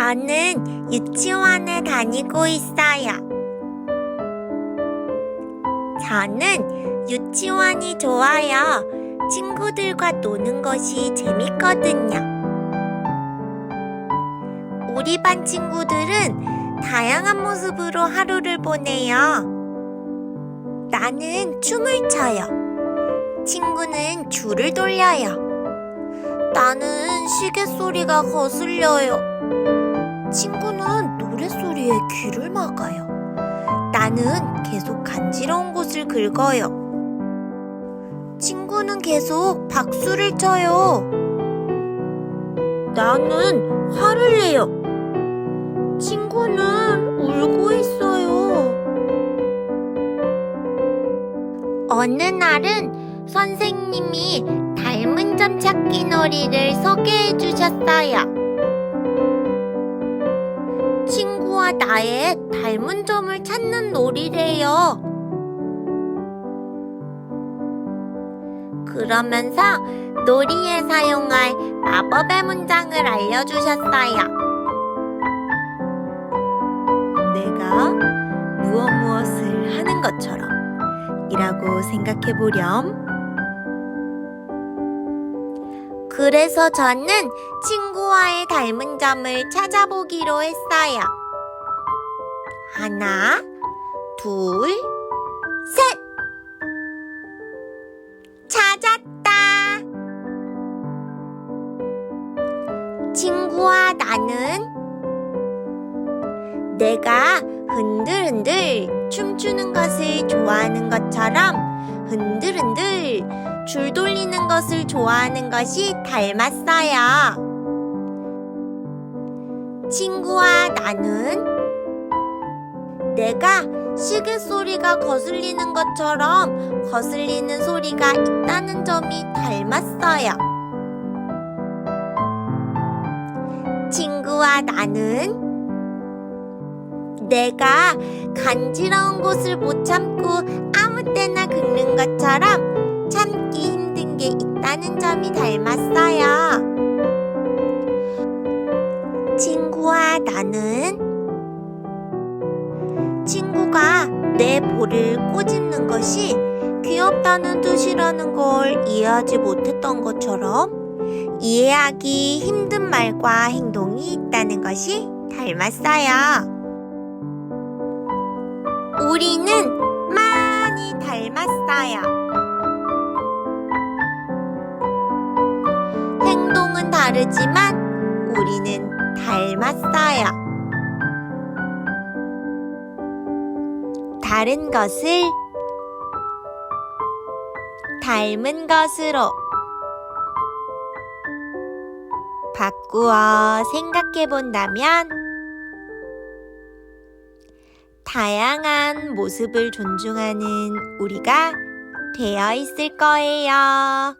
저는 유치원에 다니고 있어요. 저는 유치원이 좋아요. 친구들과 노는 것이 재밌거든요. 우리 반 친구들은 다양한 모습으로 하루를 보내요. 나는 춤을 춰요. 친구는 줄을 돌려요. 나는 시계 소리가 거슬려요. 친구는 노랫소리에 귀를 막아요. 나는 계속 간지러운 곳을 긁어요. 친구는 계속 박수를 쳐요. 나는 화를 내요. 친구는 울고 있어요. 어느 날은 선생님이 닮은 점 찾기 놀이를 소개해 주셨어요. 나의 닮은 점을 찾는 놀이래요. 그러면서 놀이에 사용할 마법의 문장을 알려주셨어요. 내가 무엇 무엇을 하는 것처럼 이라고 생각해 보렴. 그래서 저는 친구와의 닮은 점을 찾아보기로 했어요. 하나, 둘, 셋! 찾았다! 친구와 나는 내가 흔들흔들 춤추는 것을 좋아하는 것처럼 흔들흔들 줄 돌리는 것을 좋아하는 것이 닮았어요. 친구와 나는 내가 시계 소리가 거슬리는 것처럼 거슬리는 소리가 있다는 점이 닮았어요. 친구와 나는 내가 간지러운 곳을 못 참고 아무 때나 긁는 것처럼 참기 힘든 게 있다는 점이 닮았어요. 친구와 나는 내 볼을 꼬집는 것이 귀엽다는 뜻이라는 걸 이해하지 못했던 것처럼 이해하기 힘든 말과 행동이 있다는 것이 닮았어요. 우리는 많이 닮았어요. 행동은 다르지만 우리는 닮았어요. 다른 것을 닮은 것으로 바꾸어 생각해 본다면 다양한 모습을 존중하는 우리가 되어 있을 거예요.